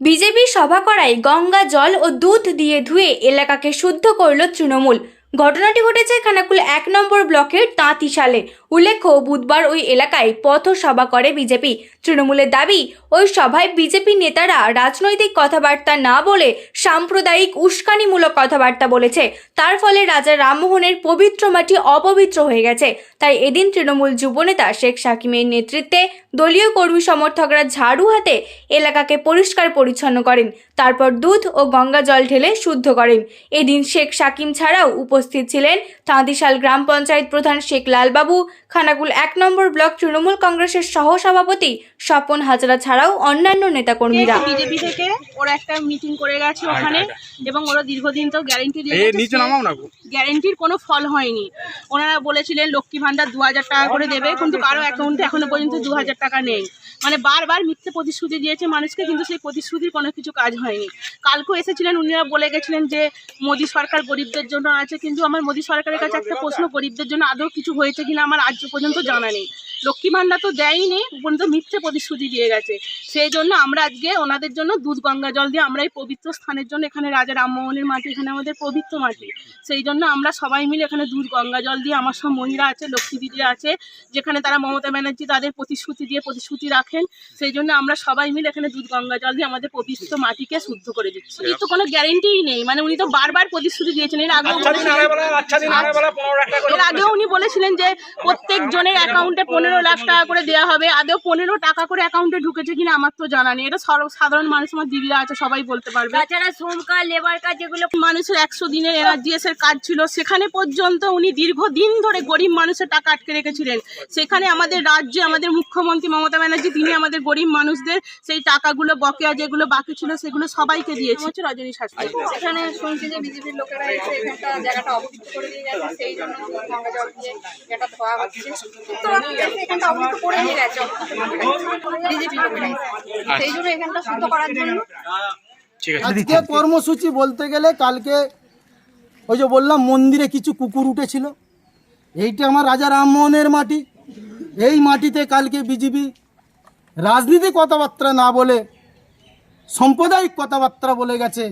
BJP সভা করায় গঙ্গা জল ও দুধ দিয়ে ধুয়ে এলাকাকে শুদ্ধ করল তৃণমূল। ঘটনাটি ঘটেছে খানাকুল এক নম্বর ব্লকের তাঁতিশালে। উল্লেখ্য, বুধবার ওই এলাকায় পথ সভা করে বিজেপি। তৃণমূলের দাবি, ওই সভায় বিজেপি নেতারা রাজনৈতিক কথাবার্তা না বলে সাম্প্রদায়িক উস্কানিমূলক কথাবার্তা বলেছে। তার ফলে রাজা রামমোহনের পবিত্র মাটি অপবিত্র হয়ে গেছে। তাই এদিন তৃণমূল যুবনেতা শেখ সাকিমের নেতৃত্বে দলীয় কর্মী সমর্থকরা ঝাড়ু হাতে এলাকাকে পরিষ্কার পরিচ্ছন্ন করেন। তারপর দুধ ও গঙ্গা জল ঢেলে শুদ্ধ করেন। এদিন শেখ সাকিম ছাড়াও উপস্থিত ছিলেন তাঁতিশাল গ্রাম পঞ্চায়েত প্রধান শেখ লালবাবু খানাকুল এক নম্বর ব্লক তৃণমূল কংগ্রেসের সহসভাপতি স্বপন হাজরা ছাড়াও অন্যান্য নেতাকর্মীরা। বিজেপি থেকে? ওরা একটা মিটিং করে গেছে ওখানে এবং ওরা দীর্ঘদিন তো গ্যারেন্টি এই নিচে নামাও না গো। গ্যারেন্টির কোনো ফল হয়নি। ওনারা বলেছিলেন লক্ষ্মী ভান্ডার দু হাজার টাকা করে দেবে কিন্তু কারও অ্যাকাউন্টে এখনও পর্যন্ত দু হাজার টাকা নেই। মানে বারবার মিথ্যে প্রতিশ্রুতি দিয়েছে মানুষকে কিন্তু সেই প্রতিশ্রুতির কোনো কিছু কাজ হয়নি। কালকেও এসেছিলেন উনিরা বলে গেছিলেন যে মোদি সরকার গরিবদের জন্য আছে, কিন্তু আমার মোদি সরকারের কাছে একটা প্রশ্ন, গরিবদের জন্য আদৌ কিছু হয়েছে কিনা আমার আজ পর্যন্ত জানা নেই। লক্ষ্মী ভান্ডার তো দেয়নি পর্যন্ত মিথ্যে প্রতিশ্রুতি দিয়ে গেছে। সেই জন্য আমরা আজকে ওনাদের জন্য দুধ গঙ্গা জল দিয়ে আমরা এই পবিত্র স্থানের জন্য এখানে রাজা রামমোহনের মাটি এখানে আমাদের পবিত্র মাটি। সেই জন্য আমরা সবাই মিলে এখানে দুধ গঙ্গা জল দিয়ে আমার সব মহিলা আছে লক্ষ্মী দিদি আছে যেখানে তারা মমতা ব্যানার্জি তাদের প্রতিশ্রুতি দিয়ে প্রতিশ্রুতি রাখেন। সেই জন্য আমরা সবাই মিলে এখানে দুধ গঙ্গা জল দিয়ে আমাদের পবিত্র মাটিকে শুদ্ধ করে দিচ্ছি। এই তো কোনো গ্যারেন্টিই নেই মানে উনি তো বারবার প্রতিশ্রুতি দিয়েছেন। এর আগেও আচ্ছা আচ্ছা এর আগেও উনি বলেছিলেন যে প্রত্যেক জনের অ্যাকাউন্টে পনেরো লাখ টাকা করে দেওয়া হবে। আদেও পনেরো টাকা করে অ্যাকাউন্টে ঢুকেছে কিনা আমার তো জানা নেই। এটা সাধারণ মানুষ আমার দিদিরা আছে সবাই বলতে পারবে। তাছাড়া শ্রম কার্ড লেবার কার্ড যেগুলো মানুষের একশো দিনের এনআরজিএস এর কাজ ছিল। সেখানে পর্যন্ত উনি দীর্ঘদিন ধরে গরিব মানুষের টাকা আটকে রেখেছিলেন। সেখানে আমাদের রাজ্যে আমাদের মুখ্যমন্ত্রী মমতা ব্যানার্জি তিনি আমাদের গরিব মানুষদের সেই টাকাগুলো বকেয়া যেগুলো বাকি ছিল সেগুলো সবাইকে দিয়েছে। হচ্ছে রজনী শাস্ত্রী। এখানে শুনছি যে বিজেপির লোকেরা এসে এখানটা জায়গাটা অপবিত্র করে দিয়ে গেছে সেই জন্য জল দিয়ে এটা ধোয়া হচ্ছে। তো এখানটা অপবিত্র করে নিয়ে গেছে। বিজেপির লোকেরা এসে। সেই জন্য এখানটা শুদ্ধ করার জন্য। আজকে কর্মসূচি বলতে গেলে কালকে ওই যে বললাম মন্দিরে কিছু কুকুর উঠেছিল। এইটা আমার রাজা রামমোহনের মাটি। এই মাটিতে কালকে বিজেপি রাজনীতি কথাবার্তা না বলে সাম্প্রদায়িক কথাবার্তা বলে গেছে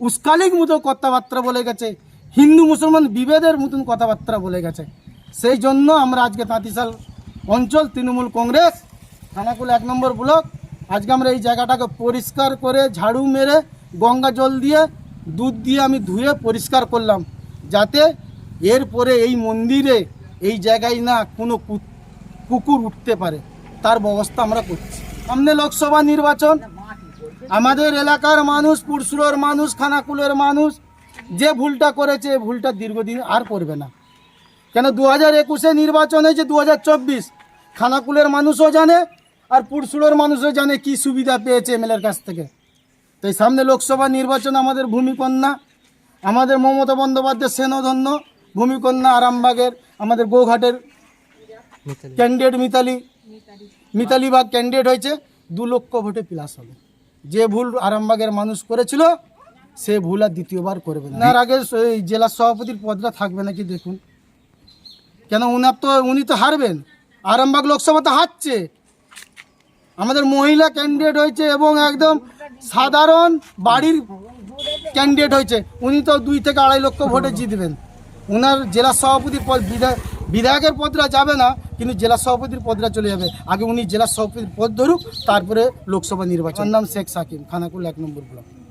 উস্কালিক মতো কথাবার্তা বলে গেছে হিন্দু মুসলমান বিভেদের মতন কথাবার্তা বলে গেছে। সেই জন্য আমরা আজকে তাঁতিশাল অঞ্চল তৃণমূল কংগ্রেস খানাকুল এক নম্বর ব্লক। আজকে আমরা এই জায়গাটাকে পরিষ্কার করে ঝাড়ু মেরে, গঙ্গা জল দিয়ে, দুধ দিয়ে আমি ধুয়ে পরিষ্কার করলাম, যাতে এরপরে এই মন্দিরে, এই জায়গায় না কোনো কুকুর উঠতে পারে। তার ব্যবস্থা আমরা করছি। সামনে লোকসভা নির্বাচন। আমাদের এলাকার মানুষ, পুরসুরের মানুষ খানাকুলের মানুষ, যে ভুলটা করেছে ভুলটা দীর্ঘদিন আর করবে না। কেন দু হাজার একুশে নির্বাচন হয়েছে দু হাজার চব্বিশ। খানাকুলের মানুষও জানে আর পুরসুরের মানুষও জানে কি সুবিধা পেয়েছে এমএলএর কাছ থেকে। তো এই সামনে লোকসভা নির্বাচন আমাদের ভূমিকন্যা আমাদের মমতা বন্দ্যোপাধ্যায় সেনধন্য ভূমিকন্যা আরামবাগের আমাদের গোঘাটের ক্যান্ডিডেট মিতালি। মিতালি বাগ ক্যান্ডিডেট হয়েছে দু লক্ষ ভোটে প্লাস হবে। যে ভুল আরামবাগের মানুষ করেছিল সে ভুল আর দ্বিতীয়বার করবে না। তার আগে এই জেলা সভাপতির পদটা থাকবে নাকি দেখুন। কেন উনার তো, উনি তো হারবেন। আরামবাগ লোকসভা তো হারছে। আমাদের মহিলা ক্যান্ডিডেট হয়েছে এবং একদম সাধারণ বাড়ির ক্যান্ডিডেট হয়েছে। উনি তো দুই থেকে আড়াই লক্ষ ভোটে জিতবেন। ওনার জেলা সভাপতির পদ, বিধায়ক, বিধায়কের পদটা যাবে না, কিন্তু জেলা সভাপতির পদটা চলে যাবে। আগে উনি জেলা সভাপতির পদ ধরুক, তারপরে লোকসভা নির্বাচন। নাম শেখ সাকিম খানাকুল এক নম্বর ব্লক।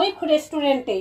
মৈখ রেস্টুরেন্টে